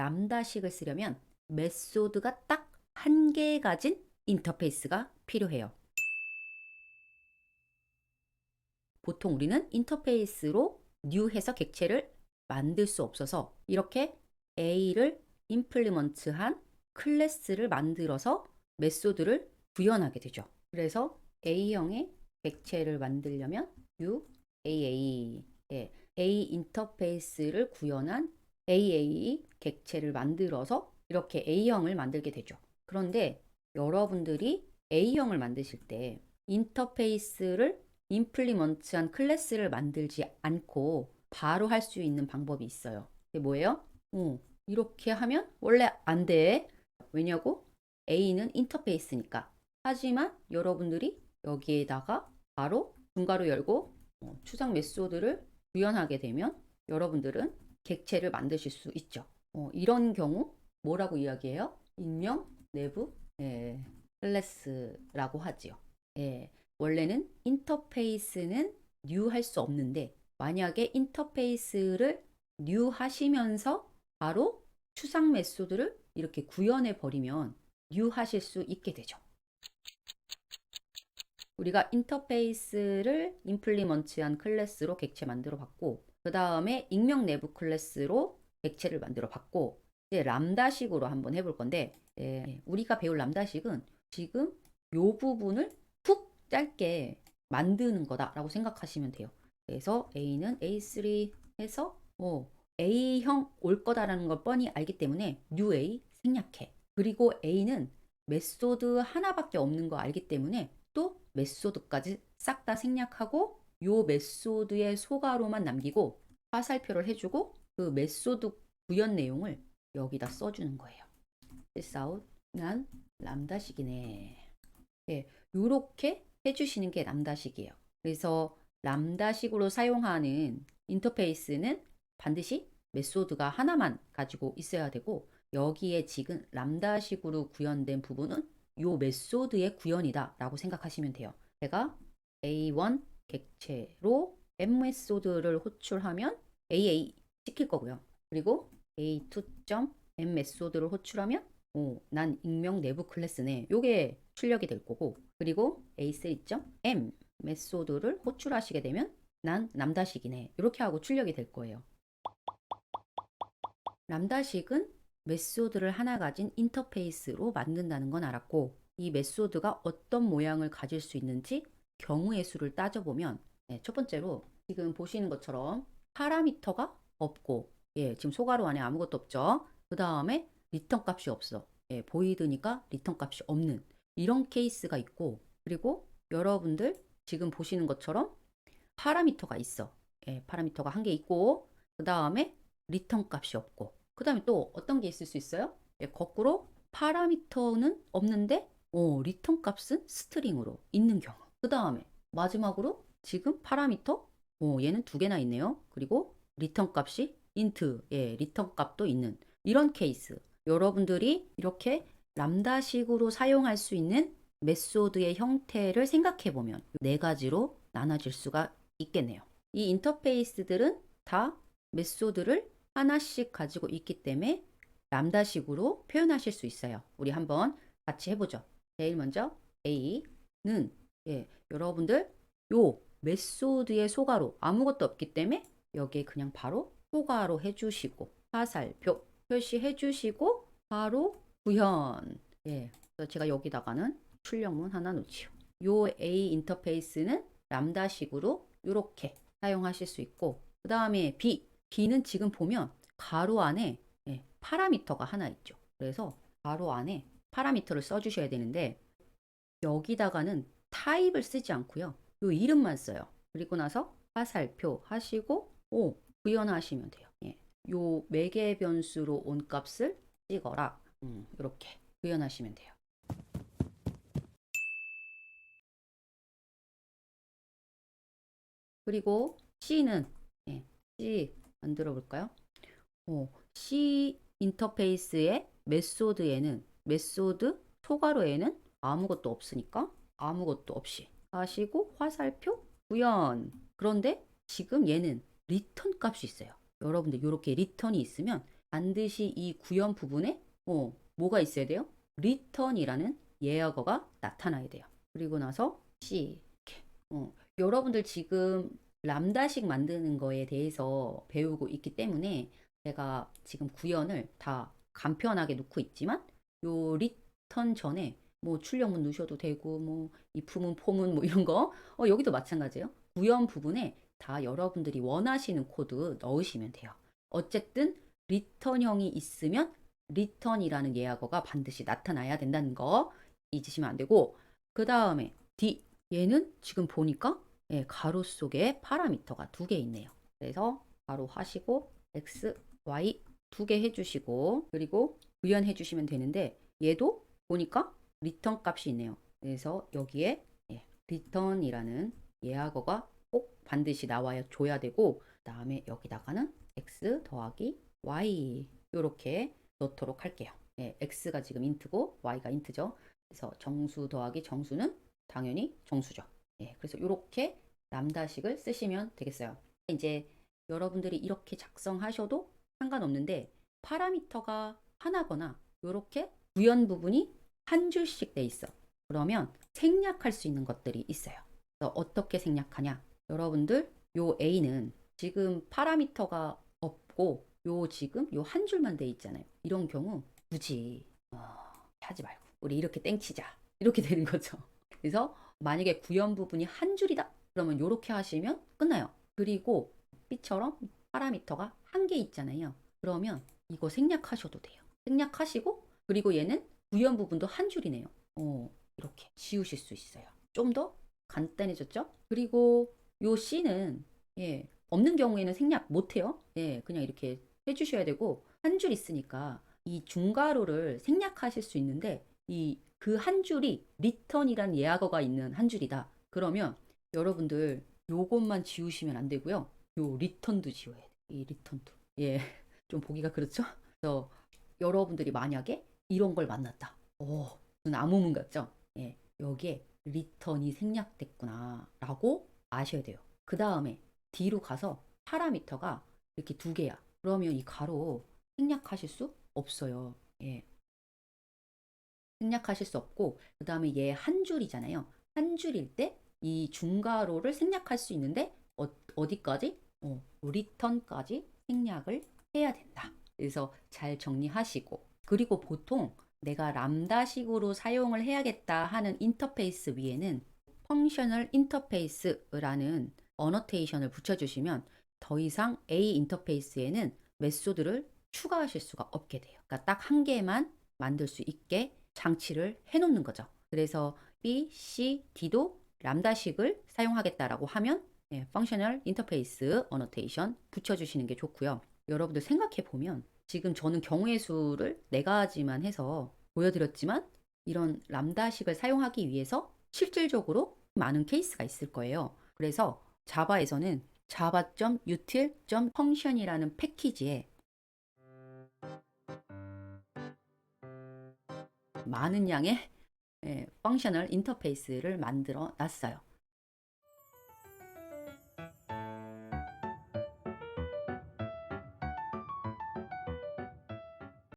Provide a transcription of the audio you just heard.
람다식을 쓰려면 메소드가 딱 한 개 가진 인터페이스가 필요해요. 보통 우리는 인터페이스로 new 해서 객체를 만들 수 없어서 이렇게 A를 임플리먼트한 클래스를 만들어서 메소드를 구현하게 되죠. 그래서 A형의 객체를 만들려면 예, A 인터페이스를 구현한 AA 객체를 만들어서 이렇게 A형을 만들게 되죠. 그런데 여러분들이 A형을 만드실 때 인터페이스를 임플리먼트한 클래스를 만들지 않고 바로 할 수 있는 방법이 있어요. 그게 뭐예요? 어, 이렇게 하면 원래 안 돼. 왜냐고? A는 인터페이스니까. 하지만 여러분들이 여기에다가 바로 중괄호 열고 어, 추상 메소드를 구현하게 되면 여러분들은 객체를 만드실 수 있죠. 어, 이런 경우 뭐라고 이야기해요? 익명 내부 예, 클래스라고 하지요. 예, 원래는 인터페이스는 new 할 수 없는데 만약에 인터페이스를 new 하시면서 바로 추상 메소드를 이렇게 구현해 버리면 new 하실 수 있게 되죠. 우리가 인터페이스를 임플리먼트한 클래스로 객체 만들어 봤고 그 다음에 익명 내부 클래스로 객체를 만들어 봤고 이제 람다식으로 한번 해볼 건데 예, 우리가 배울 람다식은 지금 요 부분을 푹 짧게 만드는 거다라고 생각하시면 돼요. 그래서 A는 A3 해서 뭐 A형 올 거다라는 걸 뻔히 알기 때문에 new A 생략해. 그리고 A는 메소드 하나밖에 없는 거 알기 때문에 또 메소드까지 싹 다 생략하고 요 메소드의 소가로만 남기고 화살표를 해주고 그 메소드 구현 내용을 여기다 써주는 거예요. out 난 람다식이네. 네, 요렇게 해주시는 게 람다식이에요. 그래서 람다식으로 사용하는 인터페이스는 반드시 메소드가 하나만 가지고 있어야 되고 여기에 지금 람다식으로 구현된 부분은 요 메소드의 구현이다 라고 생각하시면 돼요. 제가 A1 객체로 M 메소드를 호출하면 AA 시킬 거고요. 그리고 A2.M 메소드를 호출하면 오, 난 익명 내부 클래스네. 요게 출력이 될 거고 그리고 A3.M 메소드를 호출하시게 되면 난 람다식이네. 이렇게 하고 출력이 될 거예요. 람다식은 메소드를 하나 가진 인터페이스로 만든다는 건 알았고 이 메소드가 어떤 모양을 가질 수 있는지 경우의 수를 따져보면 네, 첫 번째로 지금 보시는 것처럼 파라미터가 없고 예, 지금 소가로 안에 아무것도 없죠. 그 다음에 리턴 값이 없어. 예, 보이드니까 리턴 값이 없는 이런 케이스가 있고 그리고 여러분들 지금 보시는 것처럼 파라미터가 있어. 예, 파라미터가 한 개 있고 그 다음에 리턴 값이 없고 그 다음에 또 어떤 게 있을 수 있어요? 예, 거꾸로 파라미터는 없는데 어, 리턴 값은 스트링으로 있는 경우. 그 다음에 마지막으로 지금 파라미터 어, 얘는 두 개나 있네요. 그리고 리턴 값이 인트, 예, 리턴 값도 있는 이런 케이스. 여러분들이 이렇게 람다식으로 사용할 수 있는 메소드의 형태를 생각해 보면 네 가지로 나눠질 수가 있겠네요. 이 인터페이스들은 다 메소드를 하나씩 가지고 있기 때문에 람다식으로 표현하실 수 있어요. 우리 한번 같이 해보죠. 제일 먼저 A는 예, 여러분들 요 메소드의 소가로 아무것도 없기 때문에 여기에 그냥 바로 소가로 해주시고 화살표 표시해 주시고 바로 구현 예, 그래서 제가 여기다가는 출력문 하나 놓지요. 요 A 인터페이스는 람다식으로 이렇게 사용하실 수 있고 그 다음에 B B는 지금 보면 가로 안에 예, 파라미터가 하나 있죠. 그래서 가로 안에 파라미터를 써주셔야 되는데 여기다가는 타입을 쓰지 않고요. 요 이름만 써요. 그리고 나서 화살표 하시고 오 구현하시면 돼요. 예. 요 매개 변수로 온 값을 찍어라. 음, 이렇게 구현하시면 돼요. 그리고 C는 예, C 만들어 볼까요? 어, C 인터페이스의 메소드에는 메소드 소가로에는 아무것도 없으니까 아무것도 없이 하시고 화살표 구현. 그런데 지금 얘는 리턴 값이 있어요. 여러분들 이렇게 리턴이 있으면 반드시 이 구현 부분에 어, 뭐가 있어야 돼요? return이라는 예약어가 나타나야 돼요. 그리고 나서 C 이렇게. 어, 여러분들 지금 람다식 만드는 거에 대해서 배우고 있기 때문에 제가 지금 구현을 다 간편하게 놓고 있지만 요 리턴 전에 뭐 출력문 넣으셔도 되고 뭐 이품은 폼은 뭐 이런 거 어, 여기도 마찬가지예요. 구현 부분에 다 여러분들이 원하시는 코드 넣으시면 돼요. 어쨌든 리턴형이 있으면 리턴이라는 예약어가 반드시 나타나야 된다는 거 잊으시면 안 되고 그 다음에 D 얘는 지금 보니까 예, 가로 속에 파라미터가 두 개 있네요. 그래서 가로 하시고 X, Y 두 개 해주시고 그리고 구현해 주시면 되는데 얘도 보니까 리턴 값이 있네요. 그래서 여기에 예, 리턴이라는 예약어가 꼭 반드시 나와야 줘야 되고 그 다음에 여기다가는 x 더하기 y 이렇게 넣도록 할게요. 예, x가 지금 인트고 y가 인트죠. 그래서 정수 더하기 정수는 당연히 정수죠. 예, 그래서 이렇게 람다식을 쓰시면 되겠어요. 이제 여러분들이 이렇게 작성하셔도 상관없는데 파라미터가 하나거나 이렇게 구현 부분이 한 줄씩 돼 있어. 그러면 생략할 수 있는 것들이 있어요. 어떻게 생략하냐? 여러분들 요 A는 지금 파라미터가 없고 요 지금 요 한 줄만 돼 있잖아요. 이런 경우 굳이 어, 하지 말고 우리 이렇게 땡치자 이렇게 되는 거죠. 그래서 만약에 구현 부분이 한 줄이다 그러면 이렇게 하시면 끝나요. 그리고 B처럼 파라미터가 한 개 있잖아요. 그러면 이거 생략하셔도 돼요. 생략하시고 그리고 얘는 구현 부분도 한 줄이네요. 어, 이렇게 지우실 수 있어요. 좀 더 간단해졌죠? 그리고 요 C는 예, 없는 경우에는 생략 못 해요. 예, 그냥 이렇게 해 주셔야 되고 한 줄 있으니까 이 중괄호를 생략하실 수 있는데 이 그 한 줄이 리턴이란 예약어가 있는 한 줄이다. 그러면 여러분들 요것만 지우시면 안 되고요. 요 리턴도 지워야 돼요. 이 리턴도. 예. 좀 보기가 그렇죠? 그래서 여러분들이 만약에 이런 걸 만났다. 오, 무슨 아무문 같죠? 예. 여기에 리턴이 생략됐구나. 라고 아셔야 돼요. 그 다음에 뒤로 가서 파라미터가 이렇게 두 개야. 그러면 이 가로 생략하실 수 없어요. 예. 생략하실 수 없고, 그 다음에 얘 한 줄이잖아요. 한 줄일 때 이 중괄호를 생략할 수 있는데, 어, 어디까지? 어, 리턴까지 생략을 해야 된다. 그래서 잘 정리하시고, 그리고 보통 내가 람다식으로 사용을 해야겠다 하는 인터페이스 위에는 펑셔널 인터페이스라는 어너테이션을 붙여주시면 더 이상 A 인터페이스에는 메소드를 추가하실 수가 없게 돼요. 그러니까 딱 한 개만 만들 수 있게 장치를 해놓는 거죠. 그래서 B, C, D도 람다식을 사용하겠다라고 하면 예, 펑셔널 인터페이스 어너테이션 붙여주시는 게 좋고요. 여러분들 생각해 보면 지금 저는 경우의 수를 네 가지만 해서 보여드렸지만 이런 람다식을 사용하기 위해서 실질적으로 많은 케이스가 있을 거예요. 그래서 자바에서는 java.util.function이라는 패키지에 많은 양의 예, 펑셔널 인터페이스를 만들어 놨어요.